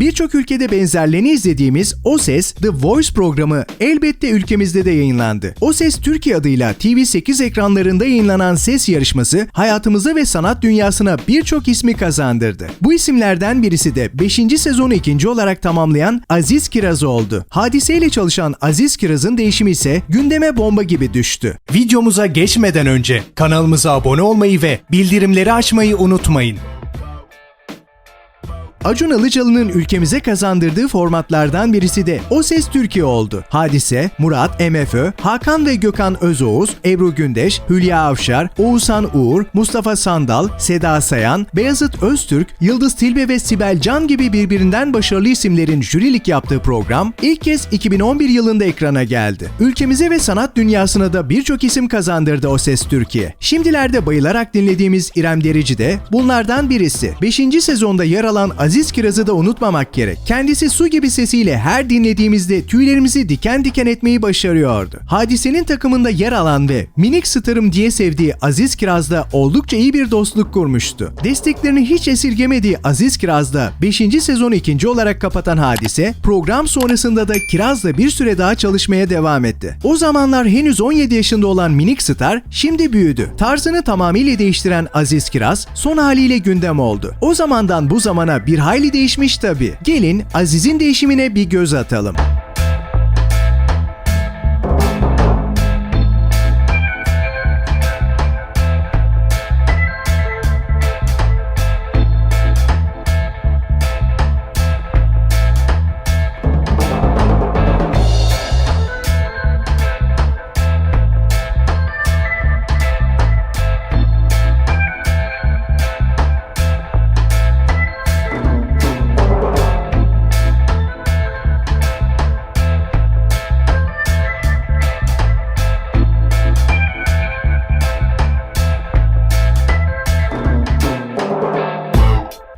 Birçok ülkede benzerlerini izlediğimiz O Ses The Voice programı elbette ülkemizde de yayınlandı. O Ses Türkiye adıyla TV8 ekranlarında yayınlanan ses yarışması hayatımıza ve sanat dünyasına birçok ismi kazandırdı. Bu isimlerden birisi de 5. sezonu ikinci olarak tamamlayan Aziz Kiraz oldu. Hadiseyle çalışan Aziz Kiraz'ın değişimi ise gündeme bomba gibi düştü. Videomuza geçmeden önce kanalımıza abone olmayı ve bildirimleri açmayı unutmayın. Acun Ilıcalı'nın ülkemize kazandırdığı formatlardan birisi de O Ses Türkiye oldu. Hadise, Murat, MFÖ, Hakan ve Gökhan Özoğuz, Ebru Gündeş, Hülya Avşar, Oğuzhan Uğur, Mustafa Sandal, Seda Sayan, Beyazıt Öztürk, Yıldız Tilbe ve Sibel Can gibi birbirinden başarılı isimlerin jürilik yaptığı program ilk kez 2011 yılında ekrana geldi. Ülkemize ve sanat dünyasına da birçok isim kazandırdı O Ses Türkiye. Şimdilerde bayılarak dinlediğimiz İrem Derici de bunlardan birisi. 5. sezonda yer alan Aziz Kiraz'ı da unutmamak gerek. Kendisi su gibi sesiyle her dinlediğimizde tüylerimizi diken diken etmeyi başarıyordu. Hadisenin takımında yer alan ve minik starım diye sevdiği Aziz Kiraz'da oldukça iyi bir dostluk kurmuştu. Desteklerini hiç esirgemediği Aziz Kiraz'da 5. sezonu ikinci olarak kapatan hadise, program sonrasında da Kiraz'la bir süre daha çalışmaya devam etti. O zamanlar henüz 17 yaşında olan minik star şimdi büyüdü. Tarzını tamamıyla değiştiren Aziz Kiraz son haliyle gündem oldu. O zamandan bu zamana bir hayli değişmiş tabii. Gelin Aziz'in değişimine bir göz atalım.